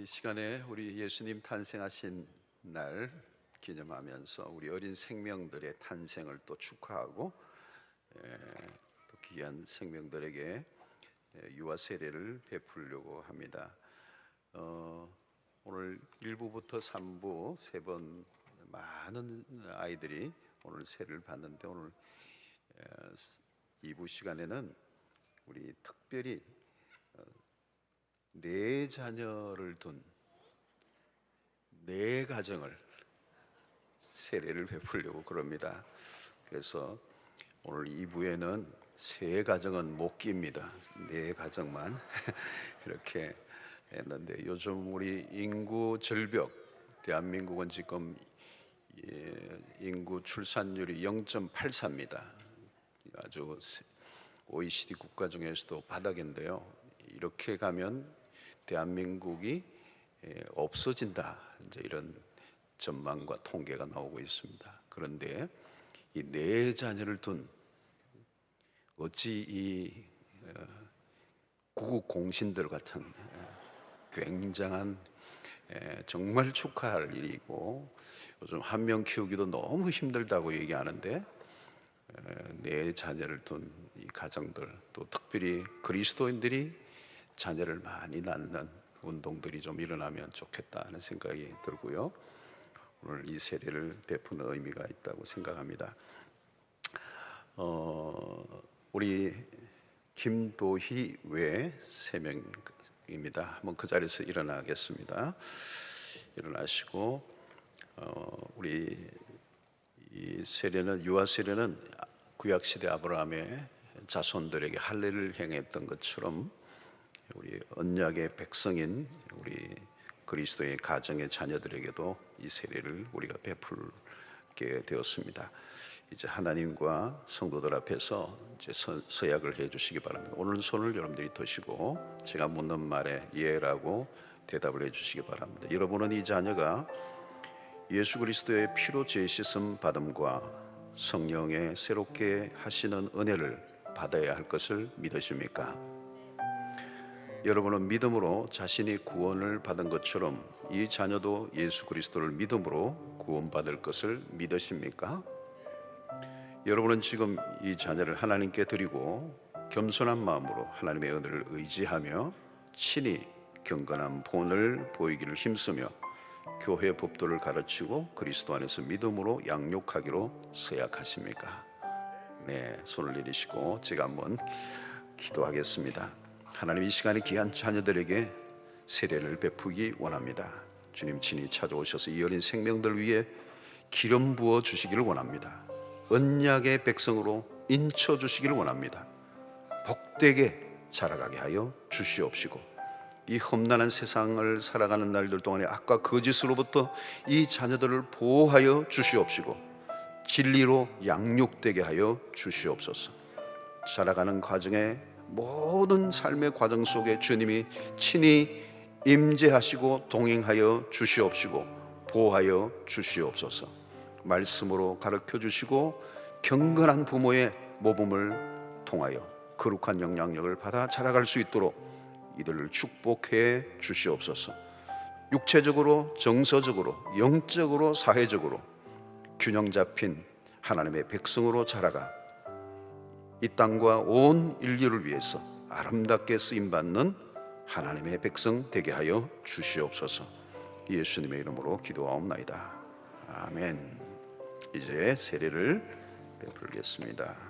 이 시간에 우리 예수님 탄생하신 날 기념하면서 우리 어린 생명들의 탄생을 또 축하하고 에, 또 귀한 생명들에게 에, 유아 세례를 베풀려고 합니다. 어, 오늘 1부부터 3부 세 번 많은 아이들이 오늘 세례를 받는데 오늘 2부 시간에는 우리 특별히 네 자녀를 둔 네 가정을 세례를 베풀려고 그럽니다. 그래서 오늘 2부에는 세 가정은 못 깁니다. 네 가정만 이렇게 했는데 요즘 우리 인구 절벽 대한민국은 지금 예, 인구 출산율이 0.84입니다. 아주 세- OECD 국가 중에서도 바닥인데요. 이렇게 가면 대한민국이 예, 없어진다. 이제 이런 전망과 통계가 나오고 있습니다. 그런데 이 네 자녀를 둔 어찌 이 어, 구국 공신들 같은 어, 굉장한 에, 정말 축하할 일이고 요즘 한 명 키우기도 너무 힘들다고 얘기하는데 에, 내 자녀를 둔 이 가정들 또 특별히 그리스도인들이 자녀를 많이 낳는 운동들이 좀 일어나면 좋겠다는 생각이 들고요. 오늘 이 세례를 베푸는 의미가 있다고 생각합니다. 어, 우리 김도희 외 세 명입니다. 한번 그 자리에서 일어나겠습니다. 일어나시고 어, 우리 이 세례는 유아 세례는 구약 시대 아브라함의 자손들에게 할례를 행했던 것처럼 우리 언약의 백성인 우리 그리스도의 가정의 자녀들에게도 이 세례를 우리가 베풀게 되었습니다. 이제 하나님과 성도들 앞에서 이제 서, 서약을 해주시기 바랍니다. 오른손을 여러분들이 드시고 제가 묻는 말에 예라고 대답을 해주시기 바랍니다. 여러분은 이 자녀가 예수 그리스도의 피로 죄 씻음 받음과 성령의 새롭게 하시는 은혜를 받아야 할 것을 믿으십니까? 여러분은 믿음으로 자신이 구원을 받은 것처럼 이 자녀도 예수 그리스도를 믿음으로 구원받을 것을 믿으십니까? 여러분은 지금 이 자녀를 하나님께 드리고 겸손한 마음으로 하나님의 은혜를 의지하며 친히 경건한 본을 보이기를 힘쓰며 교회 법도를 가르치고 그리스도 안에서 믿음으로 양육하기로 서약하십니까? 네, 손을 내리시고 제가 한번 기도하겠습니다. 하나님 이 시간에 귀한 자녀들에게 세례를 베푸기 원합니다. 주님 친히 찾아오셔서 이 어린 생명들 위해 기름 부어 주시기를 원합니다. 언약의 백성으로 인쳐 주시기를 원합니다. 복되게 자라가게 하여 주시옵시고 이 험난한 세상을 살아가는 날들 동안에 악과 거짓으로부터 이 자녀들을 보호하여 주시옵시고 진리로 양육되게 하여 주시옵소서. 살아가는 과정에 모든 삶의 과정 속에 주님이 친히 임재하시고 동행하여 주시옵시고 보호하여 주시옵소서. 말씀으로 가르쳐 주시고 경건한 부모의 모범을 통하여 거룩한 영향력을 받아 자라갈 수 있도록 이들을 축복해 주시옵소서. 육체적으로, 정서적으로, 영적으로, 사회적으로 균형 잡힌 하나님의 백성으로 자라가 이 땅과 온 인류를 위해서 아름답게 쓰임 받는 하나님의 백성 되게 하여 주시옵소서. 예수님의 이름으로 기도하옵나이다. 아멘. 이제 세례를 베풀겠습니다.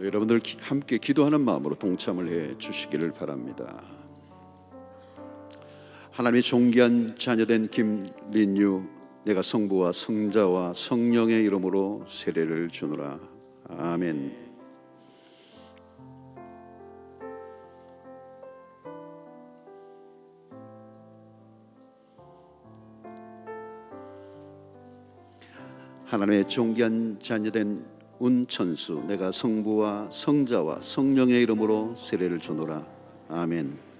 여러분들 기- 함께 기도하는 마음으로 동참을 해 주시기를 바랍니다. 하나님의 존귀한 자녀된 김린유 내가 성부와 성자와 성령의 이름으로 세례를 주노라. 아멘. 하나님의 존귀한 자녀된 운천수 내가 성부와 성자와 성령의 이름으로 세례를 주노라 아멘.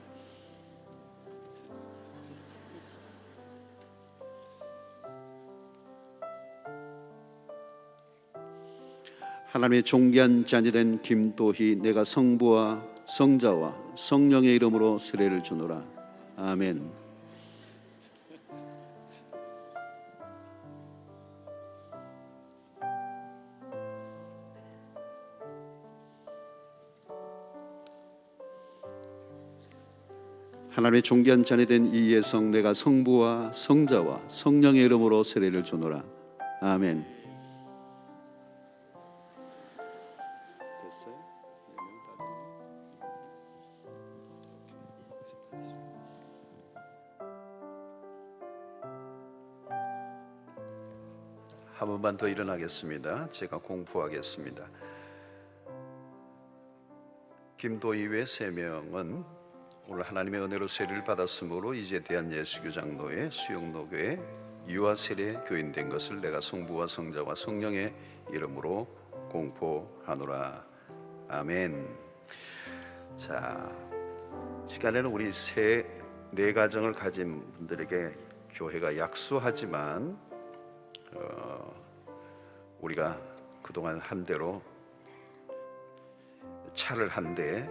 하나님의 존귀한 자녀 된 김도희 내가 성부와 성자와 성령의 이름으로 세례를 주노라. 아멘. 하나님의 존귀한 자녀된 이 예성 내가 성부와 성자와 성령의 이름으로 세례를 주노라. 아멘. 한 번만 더 일어나겠습니다. 제가 공부하겠습니다. 김도희 외세 명은 오늘 하나님의 은혜로 세례를 받았으므로 이제 대한 예수교 장로회 수영노교회 유아 세례 교인 된 것을 내가 성부와 성자와 성령의 이름으로 공포하노라. 아멘. 자, 시간에는 우리 세 네 가정을 가진 분들에게 교회가 약수하지만 어, 우리가 그동안 한 대로 차를 한 대,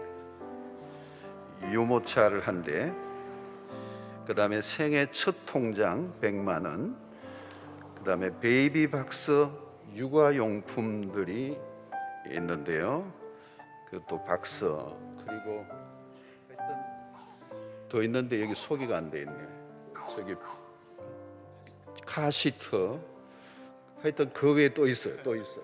유모차를 한 대, 그 다음에 생애 첫 통장 100만 원, 그 다음에 베이비 박스 육아용품들이 있는데요. 그 또 박스 그리고 더 있는데 여기 소개가 안 돼 있네. 저기 카시트 하여튼 그 외에 또 있어요. 또 있어요.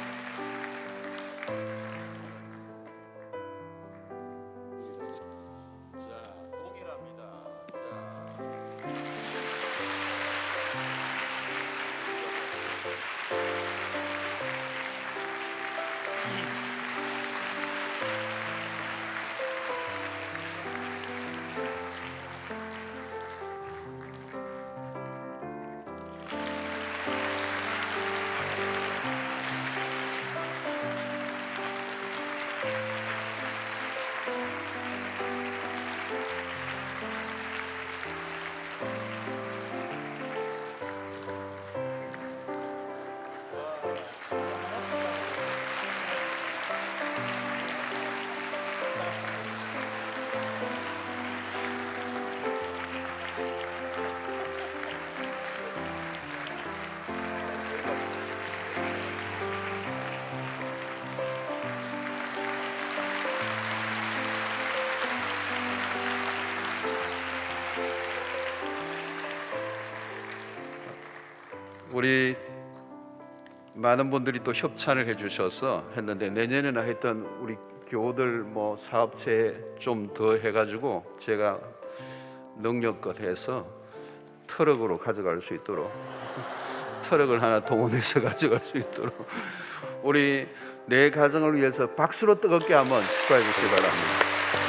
우리 많은 분들이 또 협찬을 해주셔서 했는데 내년에는 하여튼 우리 교우들 뭐 사업체 좀 더 해가지고 제가 능력껏 해서 트럭으로 가져갈 수 있도록 트럭을 하나 동원해서 가져갈 수 있도록 우리 내 가정을 위해서 박수로 뜨겁게 한번 축하해 주시기 바랍니다.